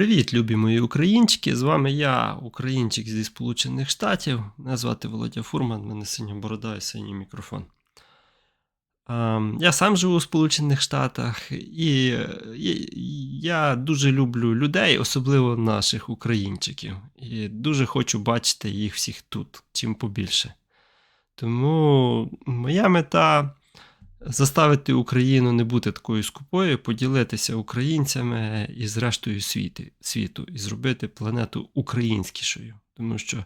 Привіт, любі мої українчики! З вами я, українчик зі Сполучених Штатів. Мене звати Володя Фурман, мене синя борода і синій мікрофон. Ем, Я сам живу у Сполучених Штатах, і я дуже люблю людей, особливо наших українчиків. І дуже хочу бачити їх всіх тут, чим побільше. Тому моя мета заставити Україну не бути такою скупою, поділитися українцями і з рештою світи, світу, і зробити планету українськішою. Тому що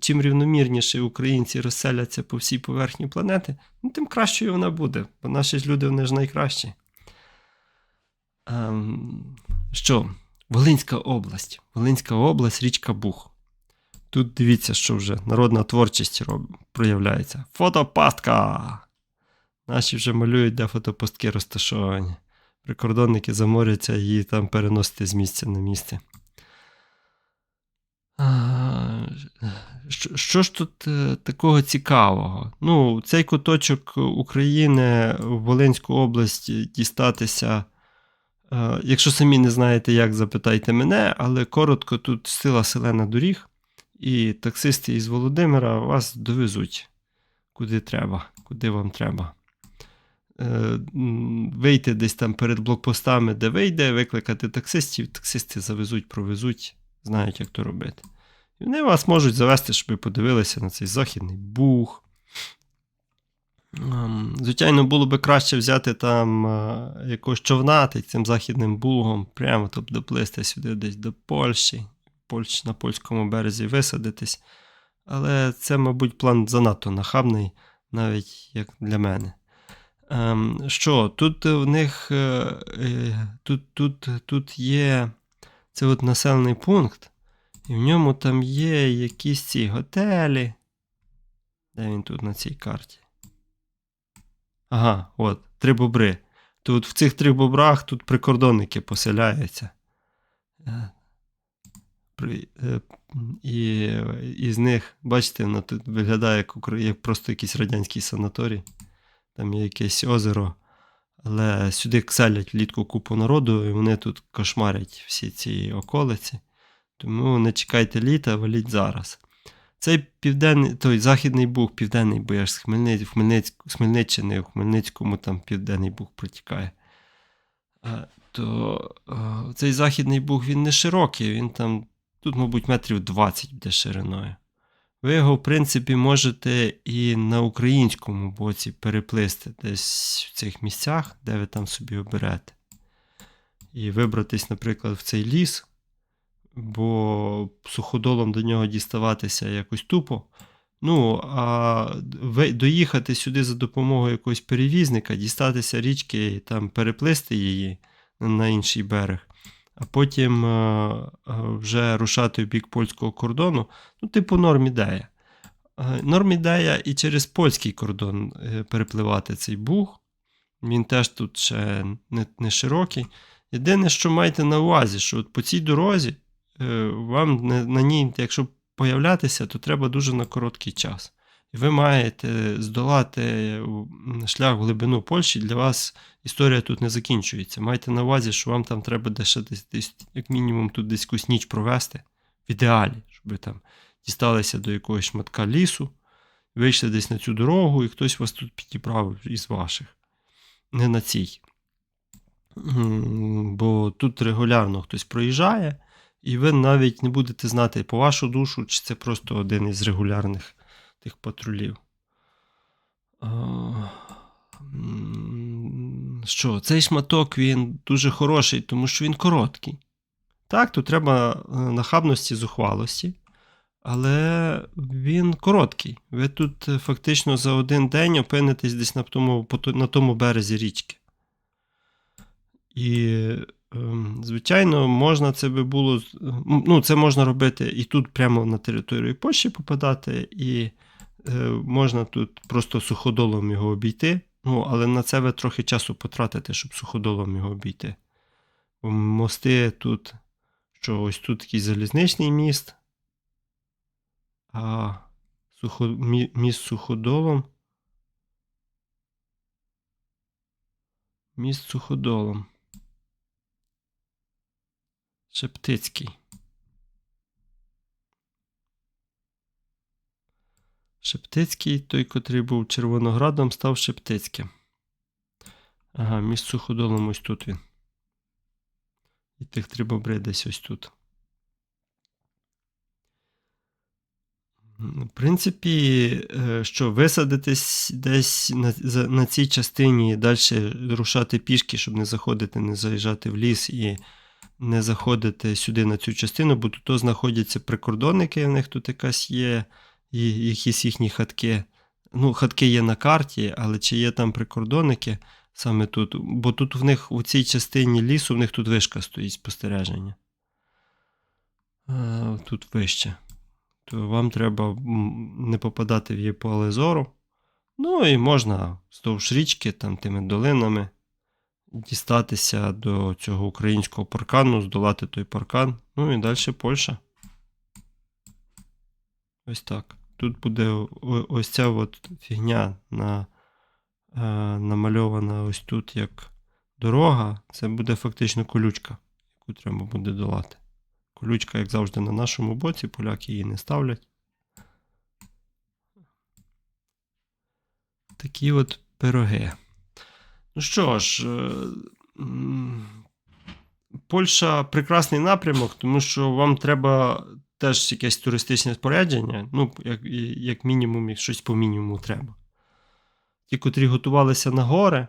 чим рівномірніше українці розселяться по всій поверхні планети, ну, тим кращою вона буде, бо наші ж люди вони ж найкращі. Ем, що? Волинська область. Волинська область, річка Бух. Тут дивіться, що вже народна творчість проявляється. Фотопастка! Наші вже малюють, де фотопостки розташовані. Прикордонники заморяться її там переносити з місця на місце. Що, що ж тут е, такого цікавого? Ну, цей куточок України в Волинську область дістатися. е, Якщо самі не знаєте, як запитайте мене, але коротко тут сила селена доріг, і таксисти із Володимира вас довезуть куди треба, куди вам треба. Е, Вийти десь там перед блокпостами, де вийде, викликати таксистів, таксисти завезуть, провезуть, знають, як то робити. І вони вас можуть завести, щоб ви подивилися на цей західний бух. Ем, Звичайно, було би краще взяти там е, якогось човна та цим західним бугом, прямо тобто доплисти сюди десь до Польщі, Польщ, на польському березі висадитись. Але це, мабуть, план занадто нахабний, навіть як для мене. Ем, що, тут в них е, е, тут, тут, тут є це от населений пункт, і в ньому там є якісь ці готелі. Де він тут на цій карті? Ага, от, три бобри. Тут в цих трьох бобрах тут прикордонники поселяються. Е, І, і з них, бачите, воно тут виглядає як просто якийсь радянський санаторій. Там є якесь озеро. Але сюди кселять влітку купу народу, і вони тут кошмарять всі ці околиці. Тому не чекайте літа, валіть зараз. Цей південний, той західний буг, південний, бо я ж з Хмельниць, в Хмельницьку, Хмельниччини, в Хмельницькому там південний буг протікає. Е, То е, цей західний буг він не широкий, він там, тут, мабуть, метрів 20 буде шириною. Ви його, в принципі, можете і на українському боці переплисти десь в цих місцях, де ви там собі оберете. І вибратись, наприклад, в цей ліс, бо суходолом до нього діставатися якось тупо. Ну, а доїхати сюди за допомогою якогось перевізника, дістатися річки і там переплисти її на інший берег, а потім е, е, вже рушати в бік польського кордону. Ну, типу, норм ідея. Е, Норм ідея і через польський кордон перепливати цей буг. Він теж тут ще не, не широкий. Єдине, що майте на увазі, що от по цій дорозі вам на ній, якщо появлятися, то треба дуже на короткий час. Ви маєте здолати шлях в глибину Польщі, для вас історія тут не закінчується. Майте на увазі, що вам там треба десь, десь як мінімум, тут десь якусь ніч провести, в ідеалі, щоб ви там дісталися до якогось шматка лісу, вийшли десь на цю дорогу, і хтось вас тут підібрав із ваших. Не на цій. Бо тут регулярно хтось проїжджає, і ви навіть не будете знати по вашу душу, чи це просто один із регулярних тих патрулів. Що, цей шматок він дуже хороший, тому що він короткий. Так, тут треба е, нахабності, зухвалості, але він короткий. Ви тут е, фактично за один день опинитесь десь на тому, на тому березі річки. І, ем, звичайно, можна це би було. Ну, це можна робити і тут прямо на територію Польщі попадати, і можна тут просто суходолом його обійти. Ну, але на це ви трохи часу потратите, щоб суходолом його обійти. Мости тут, що ось тут такий залізничний міст, а сухо, мі, міст суходолом. Міст суходолом. Шептицький. Шептицький, той, котрий був Червоноградом, став Шептицьким. Ага, між суходолом ось тут він. І тих три десь ось тут. В принципі, е, що висадитись десь на, на цій частині і далі рушати пішки, щоб не заходити, не заїжджати в ліс і не заходити сюди на цю частину, бо тут знаходяться прикордонники, в них тут якась є, якісь їхні хатки. Ну, хатки є на карті, але чи є там прикордонники саме тут? Бо тут в них у цій частині лісу, в них тут вишка стоїть спостереження. А, тут вище. То вам треба не попадати в її поле зору. Ну і можна вздовж річки, там тими долинами дістатися до цього українського паркану, здолати той паркан. Ну і далі Польща. Ось так. Тут буде ось ця от фігня на, е, намальована ось тут як дорога. Це буде фактично колючка, яку треба буде долати. Колючка, як завжди, на нашому боці, поляки її не ставлять. Такі от пироги. Ну що ж, е, Польща прекрасний напрямок, тому що вам треба теж якесь туристичне спорядження. Ну, як, як мінімум, як щось по мінімуму треба. Ті, котрі готувалися на гори,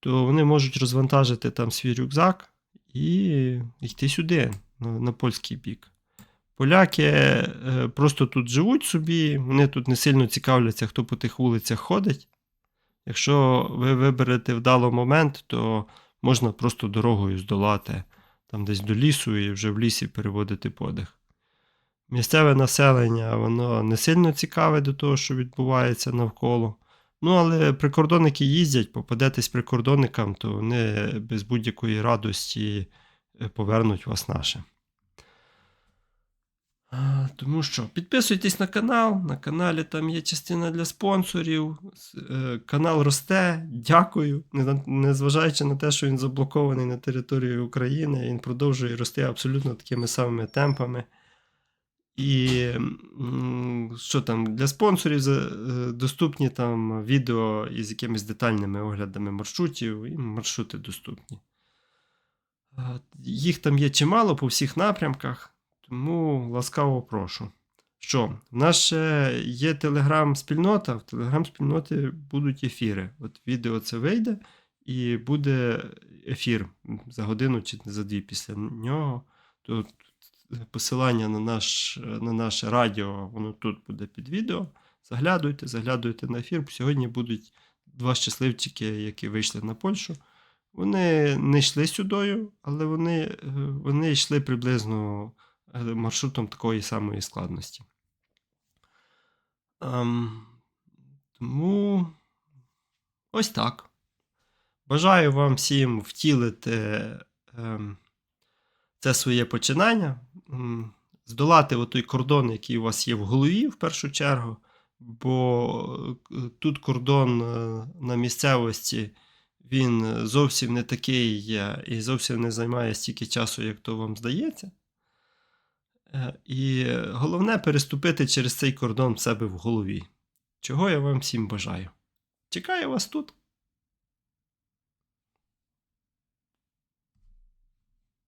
то вони можуть розвантажити там свій рюкзак і йти сюди, на, на польський бік. Поляки е, просто тут живуть собі, вони тут не сильно цікавляться, хто по тих вулицях ходить. Якщо ви виберете вдало момент, то можна просто дорогою здолати там десь до лісу і вже в лісі переводити подих. Місцеве населення, воно не сильно цікаве до того, що відбувається навколо. Ну, але прикордонники їздять, попадетесь прикордонникам, то вони без будь-якої радості е, повернуть вас наше. Тому що підписуйтесь на канал. На каналі там є частина для спонсорів. Е, Канал росте. Дякую. Незважаючи на те, що він заблокований на території України, він продовжує рости абсолютно такими самими темпами. І що там для спонсорів е, доступні там відео із якимись детальними оглядами маршрутів, і маршрути доступні. Їх там є чимало по всіх напрямках, тому ласкаво прошу. Що, в нас ще є телеграм-спільнота, в телеграм-спільноті будуть ефіри. От відео це вийде, і буде ефір за годину чи за дві після нього. Тут посилання на, наш, на наше радіо, воно тут буде під відео. Заглядуйте, заглядуйте на ефір. Сьогодні будуть два щасливчики, які вийшли на Польщу. Вони не йшли сюдою, але вони, е, вони йшли приблизно е, маршрутом такої самої складності. Ем, тому ось так. Бажаю вам всім втілити ем, це своє починання, здолати отой кордон, який у вас є в голові, в першу чергу. Бо е, тут кордон е, на місцевості, він зовсім не такий е, і зовсім не займає стільки часу, як то вам здається. Е, І головне переступити через цей кордон в себе в голові. Чого я вам всім бажаю. Чекаю вас тут.